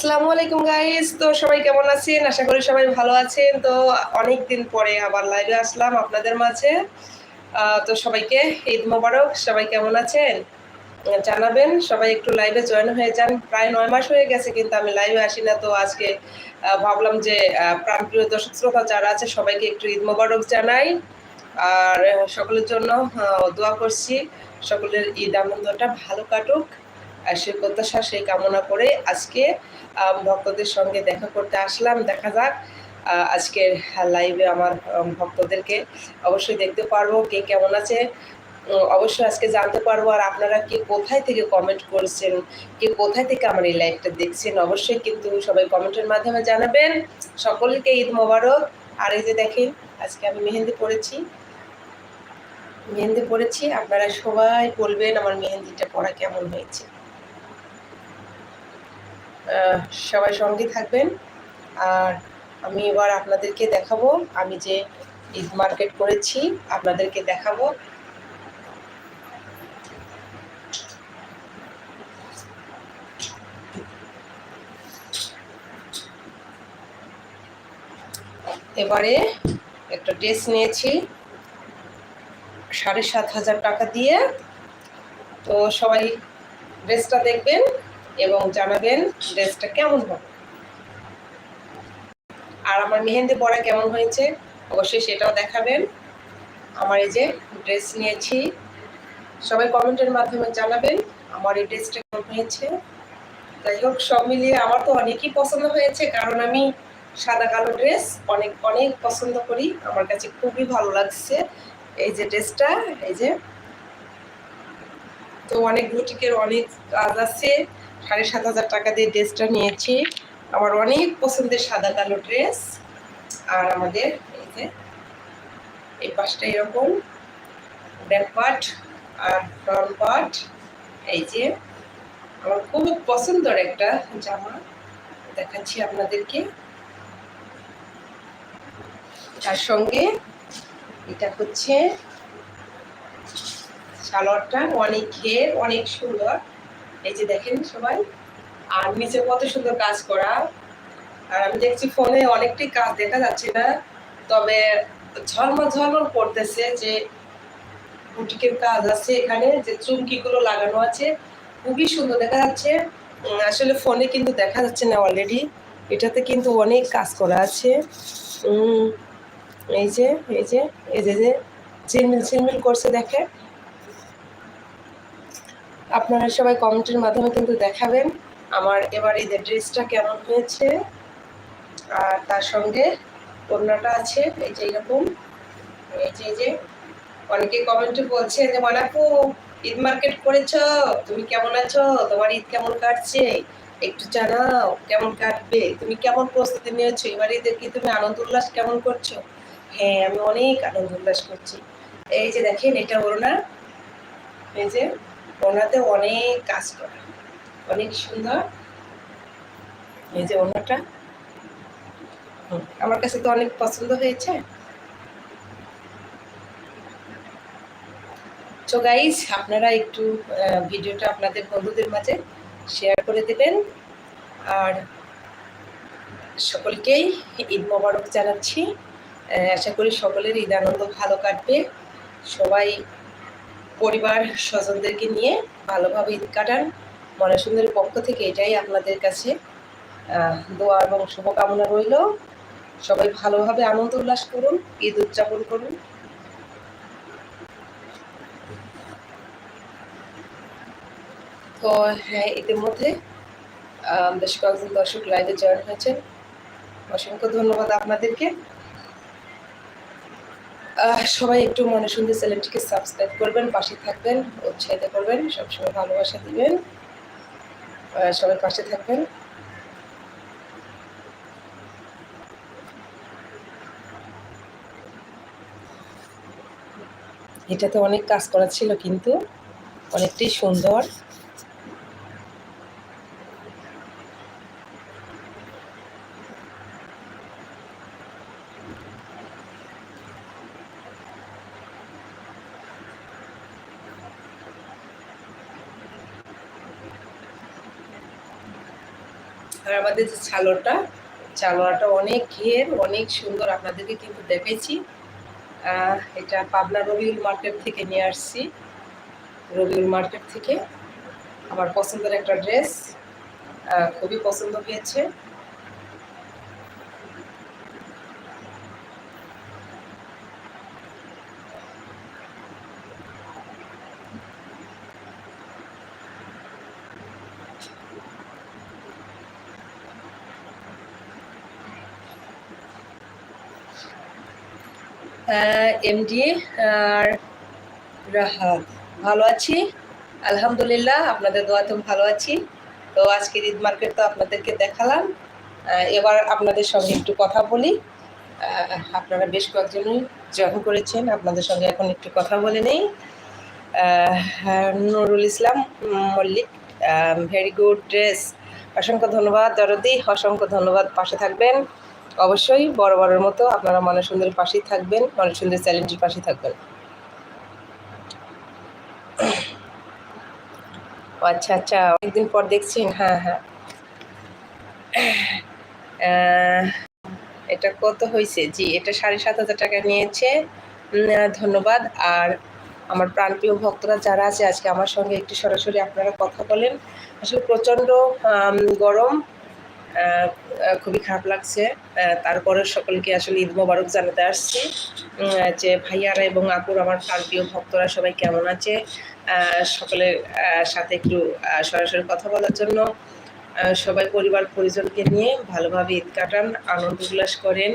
আসসালামু আলাইকুম গাইস তো সবাই কেমন আছেন? আশা করি সবাই ভালো আছেন। তো অনেক দিন পরে আবার লাইভে আসলাম আপনাদের মাঝে। তো সবাইকে ঈদ মোবারক। সবাই কেমন আছেন? জানাবেন। সবাই একটু লাইভে জয়েন হয়ে যান। প্রায় নয় মাস হয়ে গেছে, কিন্তু আমি লাইভে আসি না। তো আজকে ভাবলাম যে প্রাণপ্রিয় দর্শক শ্রোতা যারা আছে, সবাইকে একটু ঈদ মোবারক জানাই। আর সকলের জন্য দোয়া করছি। সকলের ঈদ আনন্দটা ভালো কাটুক। আর সেই প্রত্যাশা, সেই কামনা করে আজকে ভক্তদের সঙ্গে দেখা করতে আসলাম। দেখা যাক আজকের লাইভে আমার ভক্তদেরকে অবশ্যই দেখতে পারব, কে কেমন আছে। অবশ্যই আজকে জানতে পারব আর আপনারা কে কোথায় থেকে কমেন্ট করছেন, কে কোথায় থেকে আমার এই লাইভটা দেখছেন, অবশ্যই কিন্তু সবাই কমেন্টের মাধ্যমে জানাবেন। সকলকে ঈদ মোবারক। আর এই যে দেখেন, আজকে আমি মেহেন্দি পড়েছি মেহেন্দি পড়েছি আপনারা সবাই বলবেন আমার মেহেন্দিটা পড়া কেমন হয়েছে। সবাই সঙ্গে থাকবেন। আর আমি এবার আপনাদেরকে দেখাবো, আমি যে ঈদ মার্কেট করেছি, আপনাদেরকে দেখাবো। এবারে একটা ড্রেস নিয়েছি, সাড়ে সাত হাজার টাকা দিয়ে। তো সবাই ড্রেসটা দেখবেন। এবং জানাবেন ড্রেসটা কেমন হবে। আর আমার মেহেন্দি পরা কেমন হয়েছে, অবশ্যই সেটাও দেখাবেন। আমার এই যে ড্রেস নিয়েছি, সবাই কমেন্টের মাধ্যমে জানাবেন আমার এই ড্রেসটা কেমন হয়েছে। যাই হোক, সব মিলিয়ে আমার তো অনেকই পছন্দ হয়েছে, কারণ আমি সাদা কালো ড্রেস অনেক অনেক পছন্দ করি। আমার কাছে খুবই ভালো লাগছে এই যে ড্রেসটা, এই যে। তো অনেক বুটিকের অনেক কাজ আছে সাড়ে সাত হাজার টাকা দিয়ে ড্রেসটা নিয়েছি। আমার অনেক পছন্দের সাদা কালো ড্রেস। আর আমাদের এই যে, এই পাশটা এরকম, ব্যাক পার্ট আর ফ্রন্ট পার্ট। এই যে, আমার খুব পছন্দের একটা জামা। দেখাচ্ছি আপনাদেরকে। তার সঙ্গে এটা হচ্ছে সালোয়ারটা অনেক ঘের, অনেক সুন্দর। এই যে দেখেন সবাই, আর নিচে কত সুন্দর কাজ করা। আর আমি দেখছি ফোনে অনেকটাই কাজ দেখা যাচ্ছে না, তবে ঝলমল ঝলমল করতেছে যে বুটিকের কাজ আছে এখানে, যে চুমকিগুলো লাগানো আছে, খুবই সুন্দর দেখা যাচ্ছে। আসলে ফোনে কিন্তু দেখা যাচ্ছে না অলরেডি এটাতে কিন্তু অনেক কাজ করা আছে। এই যে এই যে এই যে যে ঝিলমিল ঝিলমিল করছে দেখে আপনারা সবাই কমেন্টের মাধ্যমে কিন্তু দেখাবেন আমার এবার যে ড্রেসটা কেমন হয়েছে আর তার সঙ্গে অন্যটা আছে, এই যে এরকম, এই যে যে। অনেকে কমেন্টে বলছে যে, মানাপু, ঈদ মার্কেট করেছ? তুমি কেমন আছো? তোমার ঈদ কেমন কাটছে? একটু জানাও, কেমন কাটবে? তুমি কেমন প্রস্তুতি নিয়েছো? এবার ঈদের কি তুমি আনন্দ উল্লাস কেমন করছ? হ্যাঁ আমি অনেক আনন্দ উল্লাস করছি। এই যে দেখেন, এটা ওড়না। এই যে ওনাতে অনেক কাজ করা। অনেক সুন্দর। এই যে ওনাটা আমার কাছে তো অনেক পছন্দ হয়েছে। তো গাইজ আপনারা একটু ভিডিওটা আপনাদের বন্ধুদের মাঝে শেয়ার করে দেবেন। আর সকলকেই ঈদ মোবারক জানাচ্ছি। আশা করি সকলের ঈদ আনন্দ ভালো কাটবে। সবাই পরিবার স্বজনদেরকে নিয়ে ভালোভাবে ঈদ কাটান। মনে সুন্দরের পক্ষ থেকে এটাই আপনাদের কাছে দোয়া এবং শুভকামনা রইল। সবাই ভালোভাবে আনন্দ উল্লাস করুন ঈদ উদযাপন করুন। তো হ্যাঁ ইতিমধ্যে আহ, বেশ কয়েকজন দর্শক লাইভে জয়েন হয়েছেন। অসংখ্য ধন্যবাদ আপনাদেরকে। সবাই একটু মনে সুন্দর চ্যানেলটিকে সাবস্ক্রাইব করবেন, পাশে থাকবেন, উৎসাহিত করবেন, সবসময় ভালোবাসা দিবেন। সবাই পাশে থাকবেন। এটাতে অনেক কাজ করা ছিল কিন্তু, অনেকটাই সুন্দর আর আমাদের যে চালোটা চালোয়াটা অনেক ঘের, অনেক সুন্দর আপনাদেরকে কিন্তু দেখেছি এটা পাবনা রবিউল মার্কেট থেকে নিয়ে আসছি। রবিউল মার্কেট থেকে। আমার পছন্দের একটা ড্রেস খুবই পছন্দ হয়েছে। এমডি আর রাহাত ভালো আছি? আলহামদুলিল্লাহ আপনাদের দোয়াতে ভালো আছি। তো আজকের ঈদ মার্কেট তো আপনাদেরকে দেখালাম। এবার আপনাদের সঙ্গে একটু কথা বলি। আপনারা বেশ কয়েকজনই জয়েন করেছেন আপনাদের সঙ্গে এখন একটু কথা বলে নেই। আহ, Nurul Islam Mallick very good dress অসংখ্য ধন্যবাদ দরদি অসংখ্য ধন্যবাদ পাশে থাকবেন। অবশ্যই বড় বড়ের মতো আপনারা মনে সুন্দরের পাশেই থাকবেন মনে সুন্দর চ্যালেঞ্জের পাশেই থাকবেন। আচ্ছা আচ্ছা অনেকদিন পর দেখছেন হ্যাঁ হ্যাঁ। এটা কত হয়েছে? জি, এটা সাড়ে সাত হাজার টাকা নিয়েছে। ধন্যবাদ। আর আমার প্রাণপ্রিয় ভক্তরা যারা আছে, আজকে আমার সঙ্গে একটু সরাসরি আপনারা কথা বলেন। আসলে প্রচণ্ড গরম। খুবই খারাপ লাগছে। তারপরে সকলকে আসলে ঈদ মোবারক জানাতে আসছি। যে ভাইয়ারা এবং আপুর, আমার প্রাণপ্রিয় ভক্তরা সবাই কেমন আছে? সকলের সাথে একটু সরাসরি কথা বলার জন্য সবাই পরিবার, পরিজনকে নিয়ে ভালোভাবে ঈদ কাটান, আনন্দ উল্লাস করেন।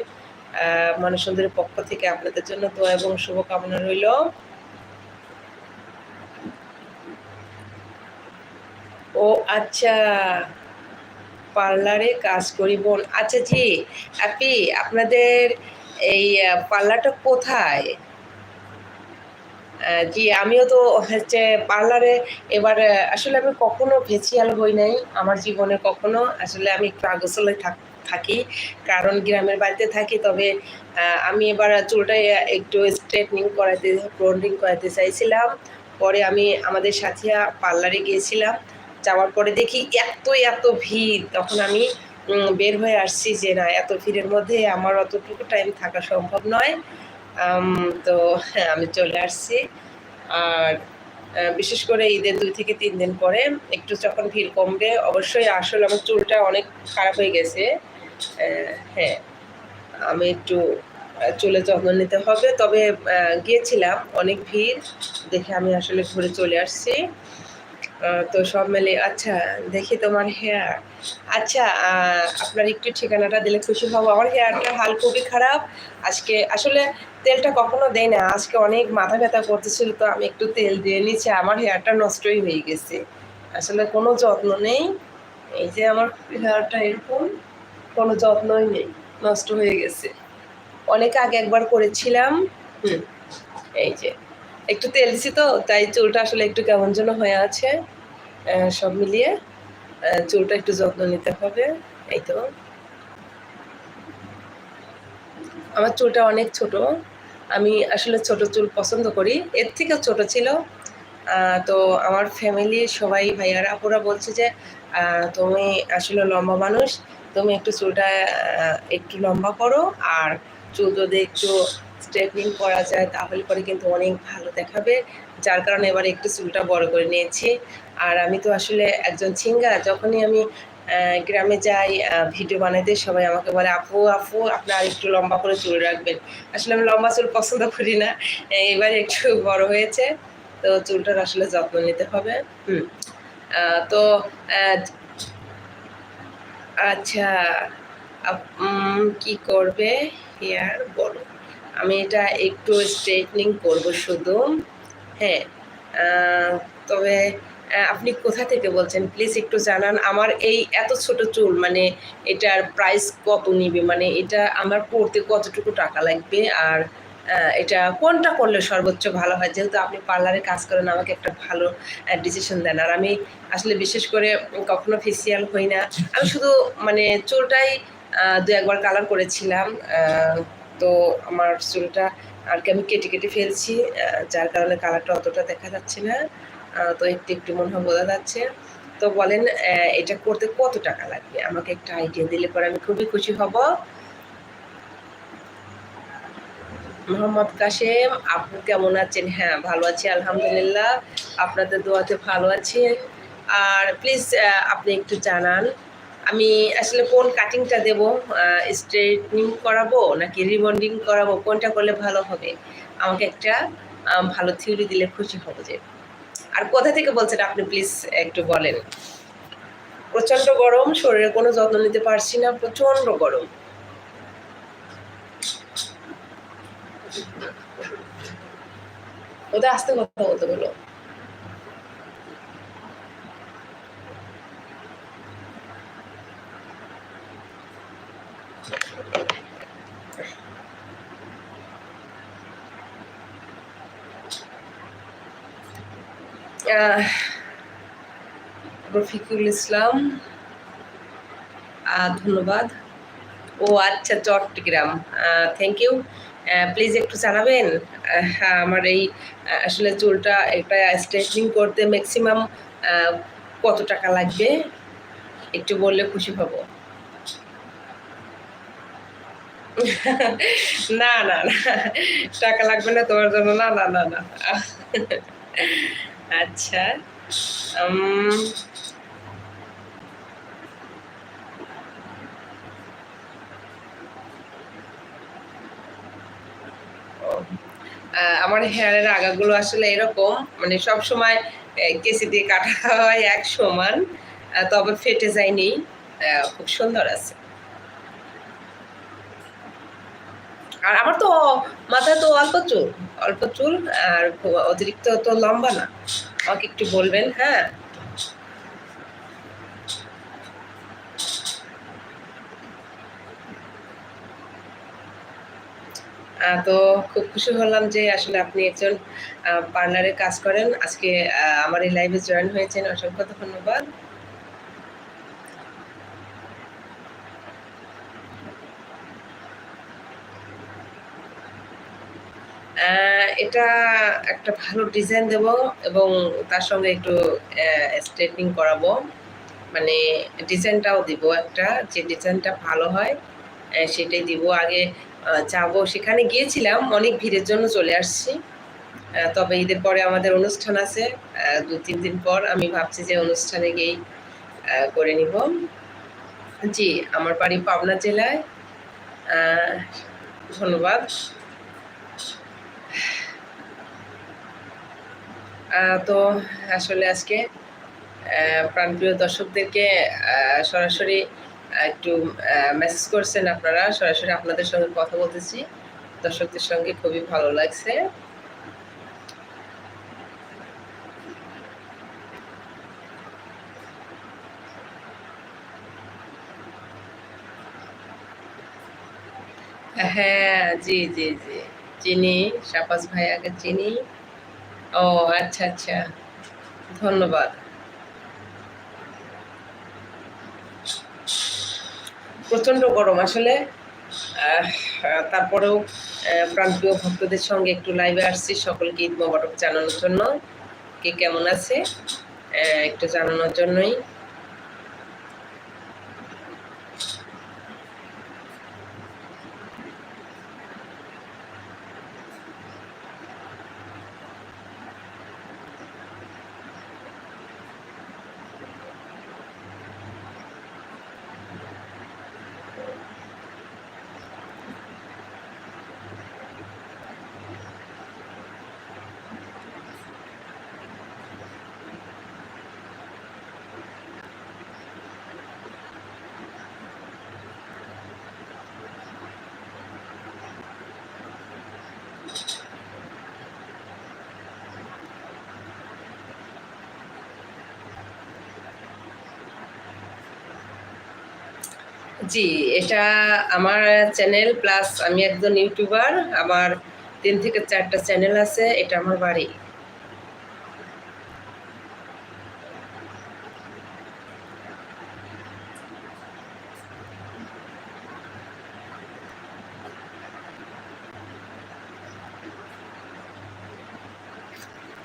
মনে সুন্দরের পক্ষ থেকে আপনাদের জন্য দোয়া এবং শুভকামনা রইল। ও আচ্ছা। পার্লারে কাজ করি, বোন। আচ্ছা জি আপনি আপনাদের এই পার্লারটা কোথায়? জি, আমিও তো হচ্ছে পার্লারে এবার আসলে আমি কখনো ফেসিয়াল হই নাই আমার জীবনে কখনো। আসলে আমি একটু আগোছলে থাক, থাকি, কারণ গ্রামের বাড়িতে থাকি, তবে আমি এবার চুলটা একটু স্ট্রেটনিং করাতে ব্রন্ডিং করাতে চাইছিলাম। পরে আমি আমাদের সাথিয়া পার্লারে গিয়েছিলাম। যাওয়ার পরে দেখি এত এত ভিড়। তখন আমি বের হয়ে আসছি যে না এত ভিড়ের মধ্যে আমার অতটুকু টাইম থাকা সম্ভব নয়। তো হ্যাঁ, আমি চলে আসছি। আর বিশেষ করে ঈদের দুই থেকে তিন দিন পরে একটু যখন ভিড় কমবে অবশ্যই আসলে আমার চুলটা অনেক খারাপ হয়ে গেছে। হ্যাঁ আমি একটু চুলের যত্ন নিতে হবে। তবে গিয়েছিলাম অনেক ভিড়। দেখে আমি আসলে ঘুরে চলে আসছি। তো সব মিলে আচ্ছা দেখি তোমার হেয়ার আচ্ছা আপনার একটু ঠিকানাটা দিলে খুশি হব। আমার হেয়ারটা হাল খুবই খারাপ। আজকে, আসলে তেলটা কখনো দেয় না। আজকে অনেক মাথা ব্যথা করতেছিল, তো আমি একটু তেল দিয়ে নিচ্ছি। আমার হেয়ারটা নষ্টই হয়ে গেছে। আসলে কোনো যত্ন নেই। এই যে আমার হেয়ারটা এরকম, কোনো যত্নই নেই। নষ্ট হয়ে গেছে। অনেক আগে একবার করেছিলাম। হুম, এই যে। একটু তেল দিছি তো, তাই চুলটা আসলে একটু কেমন যেন হয়ে আছে। সব মিলিয়ে চুলটা একটু যত্ন নিতে হবে, এই তো। আমার চুলটা অনেক ছোট, আমি আসলে ছোট চুল পছন্দ করি, এর থেকেও ছোট ছিল। তো আমার ফ্যামিলি সবাই ভাইয়ারা, আপুরা বলছে যে তুমি আসলে লম্বা মানুষ, তুমি একটু চুলটা একটু লম্বা করো, আর চুল যদি একটু স্ট্রেটনিং করা যায়, তাহলে পরে কিন্তু অনেক ভালো দেখাবে। যার কারণে এবার একটু চুলটা বড় করে নিয়েছি। আর আমি তো আসলে একজন সিঙ্গার, যখনই আমি গ্রামে যাই ভিডিও বানাইতে সবাই আমাকে বলে, আপু আপু আপনার একটু লম্বা করে চুল রাখবেন। আসলে আমি লম্বা চুল পছন্দ করি না। এবার একটু বড় হয়েছে, তো চুলটার আসলে যত্ন নিতে হবে। তো আচ্ছা কি করবে? হেয়ার বলো। আমি এটা একটু স্ট্রেটনিং করব শুধু। হ্যাঁ তবে আপনি কোথা থেকে বলছেন? প্লিজ একটু জানান, আমার এই এত ছোট চুল মানে এটার প্রাইস কত নিবে? মানে এটা আমার পড়তে কতটুকু টাকা লাগবে? আর এটা কোনটা করলে সর্বোচ্চ ভালো হয়? যেহেতু আপনি পার্লারে কাজ করেন, আমাকে একটা ভালো ডিসিশন দেন। আর আমি আসলে বিশেষ করে কখনো ফেসিয়াল হই না। আমি শুধু মানে চুলটাই দু একবার কালার করেছিলাম তো আমার চুলটা আর কি আমি কেটে কেটে ফেলছি যার কারণে কালারটা অতটা দেখা যাচ্ছে না তো একটু একটু মনে হয় বোঝা যাচ্ছে। তো বলেন এটা করতে কত টাকা লাগবে? আমাকে একটা আইডিয়া দিলে পরে আমি খুবই খুশি হব। মোহাম্মদ কাশেম, আপনি কেমন আছেন? হ্যাঁ ভালো আছি, আলহামদুলিল্লাহ। আপনাদের দোয়াতে ভালো আছি। আর প্লিজ আপনি একটু জানান আমি আসলে কোন কাটিংটা দেব স্ট্রেটনিং করাবো নাকি রিবন্ডিং করাবো, কোনটা করলে ভালো হবে? আমাকে একটা ভালো থিওরি দিলে খুশি হব যে। আর কোথা থেকে বলছেন আপনি প্লিজ একটু বলেন। প্রচণ্ড গরম শরীরে কোনো যত্ন নিতে পারছি না প্রচণ্ড গরম। ওদের আস্তে কথা বলতে বলো। রফিকুল ইসলাম ধন্যবাদ। ও আচ্ছা চট্টগ্রাম। থ্যাংক ইউ প্লিজ একটু জানাবেন হ্যাঁ আমার এই আসলে চুলটা একটা স্ট্রেটনিং করতে ম্যাক্সিমাম কত টাকা লাগবে? একটু বললে খুশি হব। না না না, টাকা লাগবে না তোমার জন্য। না না না না। আচ্ছা আমার হেয়ারের আগাগুলো আসলে এরকম মানে সব সময় কেসি দিয়ে কাটা হয় এক সমান তবে ফেটে যায়নি খুব সুন্দর আছে। আর আমার তো মাথায় তো অল্প চুল অল্প চুল আর অতিরিক্ত তো লম্বা না। আমাকে একটু বলবেন হ্যাঁ? তো খুব খুশি হলাম যে আসলে আপনি একজন পার্লারে কাজ করেন। আজকে আমার এই লাইভে জয়েন হয়েছেন, অসংখ্য ধন্যবাদ। এটা একটা ভালো ডিজাইন দেব এবং তার সঙ্গে একটু স্ট্রেটনিং করাবো। মানে ডিজাইনটাও দিব একটা, যে ডিজাইনটা ভালো হয় সেটাই দিব। আগে যাব। সেখানে গিয়েছিলাম, অনেক ভিড়ের জন্য চলে আসছি। তবে ঈদের পরে আমাদের অনুষ্ঠান আছে। দু, তিন দিন পর আমি ভাবছি যে অনুষ্ঠানে গিয়েই করে নিব। জি, আমার বাড়ি পাবনা জেলায়। ধন্যবাদ। তো আসলে আজকে প্রাণপ্রিয় দর্শকদেরকে সরাসরি একটু মেসেজ করছেন আপনারা, সরাসরি আপনাদের সঙ্গে কথা বলতেছি। দর্শকদের সঙ্গে খুবই ভালো লাগছে। হ্যাঁ জি জি জি। চিনি শাপাস ভাইয়াকে চিনি। ও আচ্ছা আচ্ছা। ধন্যবাদ। প্রচণ্ড গরম আসলে। তারপরেও প্রান্তীয় ভক্তদের সঙ্গে একটু লাইভে আসছি। সকলকে ঈদ মোবারক জানানোর জন্য। কে কেমন আছে? একটু জানানোর জন্যই। জি, এটা আমার চ্যানেল প্লাস আমি একজন ইউটিউবার আমার তিন থেকে চারটা চ্যানেল আছে, এটা আমার বাড়ি।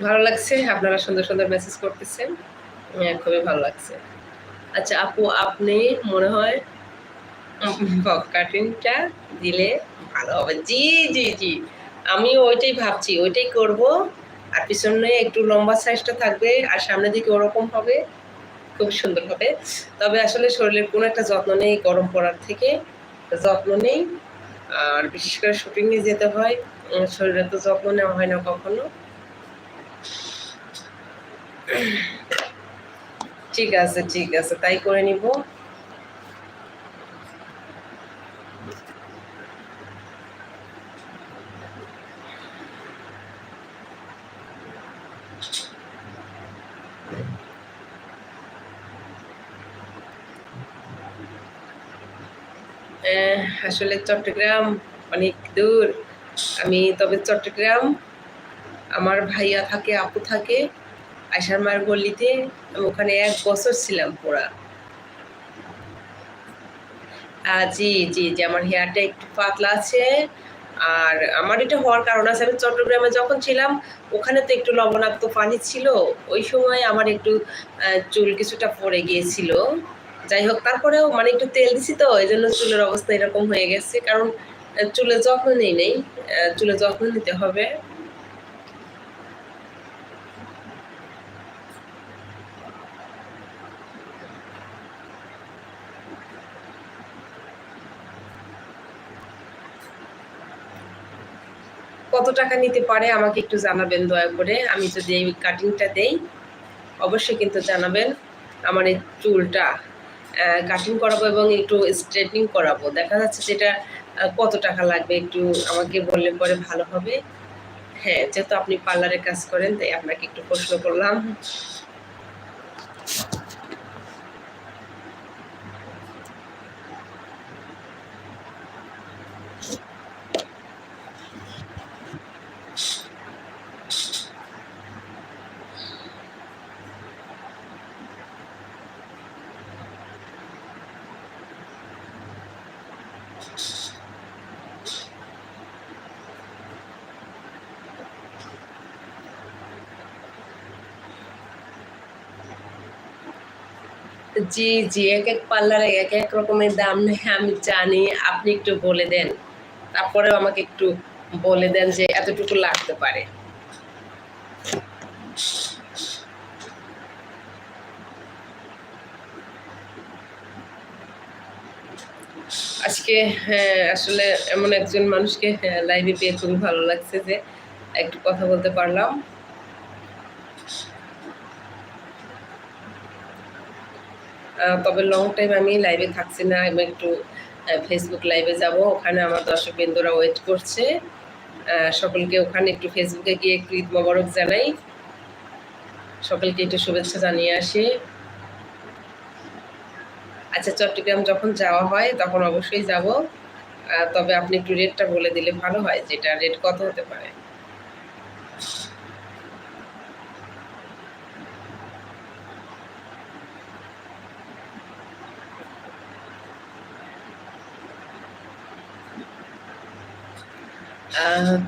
ভালো লাগছে, আপনারা সুন্দর সুন্দর মেসেজ করতেছেন হ্যাঁ খুবই ভালো লাগছে। আচ্ছা আপু, আপনি মনে হয় কাটিংটা দিলে ভালো হবে। জি জি জি। আমি ওইটাই ভাবছি, ওইটাই করব। আর পিছনে একটু লম্বা সাইজটা থাকবে, আর সামনের দিকে ওরকম হবে, খুব সুন্দর হবে। তবে আসলে শরীরের কোনো একটা যত্ন নেই গরম পড়ার থেকে, যত্ন নেই। আর বিশেষ করে শুটিংয়ে যেতে হয় শরীরের তো যত্ন নেওয়া হয় না কখনো। ঠিক আছে ঠিক আছে, তাই করে নিব। আসলে চট্টগ্রাম অনেক দূর। আমি তবে চট্টগ্রাম আমার ভাইয়া থাকে আপু থাকে আয়সার মার গল্লিতে আমি ওখানে এক বছর ছিলাম আহ, জি জি জি আমার হেয়ারটা একটু পাতলা আছে। আর আমার এটা হওয়ার কারণ আছে আমি চট্টগ্রামে যখন ছিলাম ওখানে তো একটু লবণাক্ত পানি ছিল ওই সময় আমার একটু চুল কিছুটা পড়ে গিয়েছিল। যাই হোক, তারপরেও মানে একটু তেল দিছি তো এই জন্য চুলের অবস্থা এরকম হয়ে গেছে। কারণ চুলের যত্ন নেই নেই চুলের যত্ন নিতে হবে। কত টাকা নিতে পারে আমাকে একটু জানাবেন দয়া করে। আমি যদি এই কাটিংটা দেই, অবশ্যই কিন্তু জানাবেন আমার এই চুলটা। কাটিং করাবো এবং একটু স্ট্রেটনিং করাবো। দেখা যাচ্ছে যেটা কত টাকা লাগবে একটু আমাকে বললে পরে ভালো হবে। হ্যাঁ যেহেতু আপনি পার্লারে কাজ করেন, তাই আপনাকে একটু প্রশ্ন করলাম। জি জি এক এক পার্লারে এক এক রকমের দাম নেই আমি জানি। আপনি একটু বলে দেন। তারপরেও আমাকে একটু বলে দেন যে এতটুকু লাগতে পারে। আজকে হ্যাঁ আসলে এমন একজন মানুষকে লাইভে পেয়ে খুবই ভালো লাগছে যে একটু কথা বলতে পারলাম। তবে লং টাইম আমি লাইভে থাকছি না, আমি একটু ফেসবুক লাইভে যাব। ওখানে আমার দর্শক বিন্দুরা ওয়েট করছে সকলকে ওখানে একটু ফেসবুকে গিয়ে একটু ঈদ মোবারক জানাই। সকলকে একটু শুভেচ্ছা জানিয়ে আসি। আচ্ছা চট্টগ্রাম যখন যাওয়া হয়, তখন অবশ্যই যাব। তবে আপনি একটু রেটটা বলে দিলে ভালো হয়, যেটা রেট কত হতে পারে।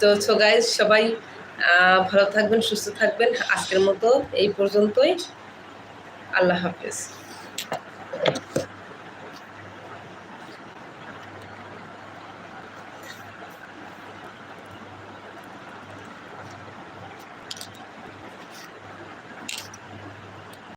তো সো গাইজ সবাই ভালো থাকবেন সুস্থ থাকবেন। আজকের মতো এই পর্যন্তই। আল্লাহ হাফেজ।